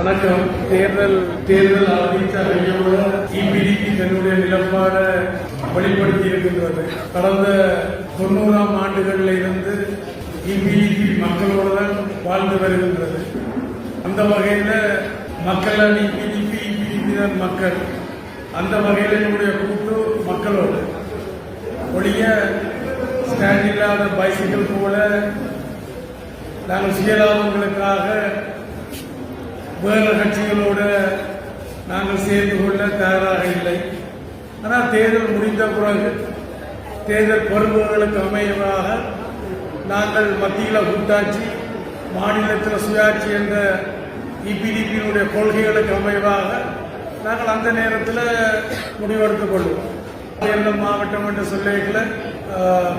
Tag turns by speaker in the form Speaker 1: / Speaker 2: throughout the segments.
Speaker 1: வணக்கம். தேர்தல் தேர்தல் அறிவிச்ச இபிடிக்கு தன்னுடைய நிலப்பாட வெளிப்படுத்தி இருக்கின்றது கடந்த தொண்ணூறாம் ஆண்டுகளில் இருந்து இபிடிபி மக்களோடு வாழ்ந்து வருகின்றது. அந்த வகையில் மக்கள் இபிடிபி இபிடிபி தான் மக்கள். அந்த வகையில் என்னுடைய கூட்டு மக்களோடு. ஒழிய ஸ்டாண்ட் இல்லாத பைசிக்கிள் போல நாங்கள் சுயலாபங்களுக்காக வேறு கட்சிகளோடு நாங்கள் சேர்ந்து கொள்ள தயாராக இல்லை. ஆனால் தேர்தல் முடிந்த பிறகு தேர்தல் பொறுப்புகளுக்கு அமையமாக நாங்கள் மத்தியில் கூட்டாட்சி மாநிலத்தில் சுயாட்சி என்ற இபிடிபியினுடைய கொள்கைகளுக்கு அமைவாக நாங்கள் அந்த நேரத்தில் முடிவெடுத்துக் கொள்வோம். எந்த மாவட்டம் என்று சொல்லிக்கல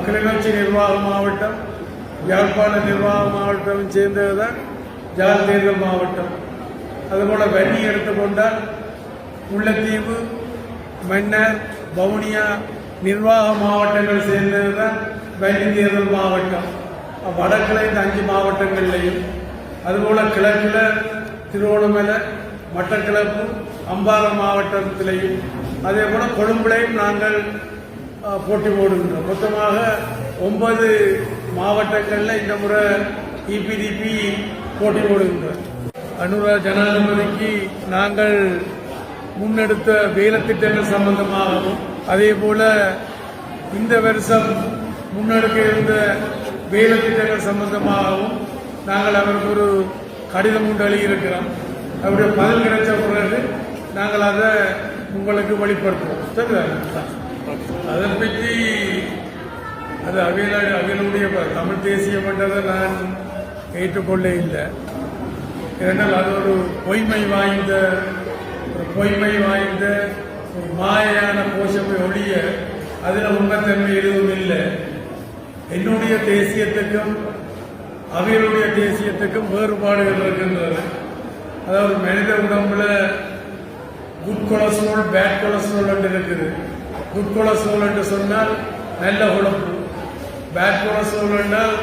Speaker 1: கிளிநொச்சி நிர்வாக மாவட்டம் யாழ்ப்பாண நிர்வாக மாவட்டம் சேர்ந்ததுதான் ஜால் தேர்தல் மாவட்டம். அதுபோல வன்னி எடுத்துக்கொண்டால் முல்லைத்தீவு மன்னர் வவுனியா நிர்வாக மாவட்டங்கள் சேர்ந்தது தான் வன்னி தேர்தல் மாவட்டம் வடக்கில் இந்த அஞ்சு மாவட்டங்கள்லையும் அதுபோல கிழக்கில் திருவோணமலை மட்டக்கிழப்பு அம்பாறை மாவட்டத்திலையும் அதே போல கொழும்புலையும் நாங்கள் போட்டி போடுகின்றோம். மொத்தமாக ஒன்பது மாவட்டங்களில் இந்த முறை இபிடிபி போட்டி போடுகின்றோம். அனுரா ஜனாதிபதிக்கு நாங்கள் முன்னெடுத்த வேலைத்திட்டங்கள் சம்பந்தமாகவும் அதே போல இந்த வருஷம் முன்னெடுக்க இருந்த வேலைத்திட்டங்கள் சம்பந்தமாகவும் நாங்கள் அவருக்கு ஒரு கடிதம் கொண்டு எழுதியிருக்கிறோம். அவருடைய பதில் கிடைச்ச பிறகு நாங்கள் அதை உங்களுக்கு வெளிப்படுத்துவோம். சரிதா? அதை பற்றி அது அவையில அவையிலுடைய தமிழ் தேசிய மன்றத்தை நான் ஏற்றுக்கொள்ள இல்லை. ஏனால் அது ஒரு பொய்மை வாய்ந்த ஒரு பொய்மை வாய்ந்த ஒரு மாயான கோஷமை ஒழிய அதில் உண்மைத்தன்மை எதுவும் இல்லை. என்னுடைய தேசியத்துக்கும் அவைகளுடைய தேசியத்துக்கும் வேறுபாடுகள் இருக்கின்றது? அதாவது மனித உடம்புல குட் கொலஸ்ட்ரால் பேட் கொலஸ்ட்ரால் என்று இருக்குது. குட் கொலஸ்ட்ரால் என்று சொன்னால் நல்ல உழப்பு பேட் கொலஸ்ட்ரால் என்றால்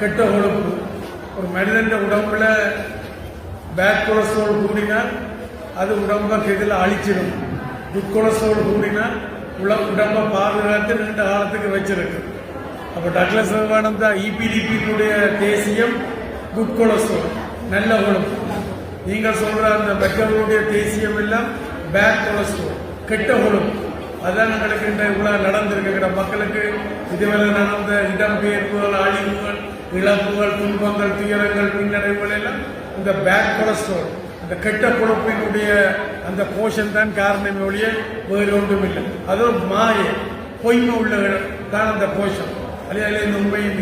Speaker 1: கெட்ட உழப்பு ஒரு மனிதன் உடம்புல பேட் கொலஸ்ட்ரால் கூடினால் அது உடம்ப கெதில் அழிச்சிடும். குட் கொலஸ்ட்ரால் கூடினால் உல உடம்பை பாதுகாத்து நீண்ட காலத்துக்கு வச்சிருக்கு. அப்போ டக்ளஸ் விவேகானந்தா இபிடிபியினுடைய தேசியம் குட் கொலஸ்ட்ரால் நல்ல கொழுப்பு நீங்கள் சொல்ற அந்த மெக்கவருடைய தேசியம் எல்லாம் பேட் கொலஸ்ட்ரால் கெட்ட கொழுப்பு அதான் எங்களுக்கு இந்த இவ்வளவு நடந்திருக்கிற மக்களுக்கு இதுவரை நடந்த இடம்பெயர்வுகள் அழிவுகள் இழப்புகள் துன்பங்கள் துயரங்கள் பின்னடைவுகள் எல்லாம் இந்த பேட் கொலஸ்ட்ரால் அந்த கெட்ட கொழுப்பினுடைய அந்த போஷன் தான் காரணமே ஒழிய வேறு ஒன்றும் இல்லை அது மாய பொய்மை உள்ள தான் அந்த போஷன் அதே இந்த உண்மையும்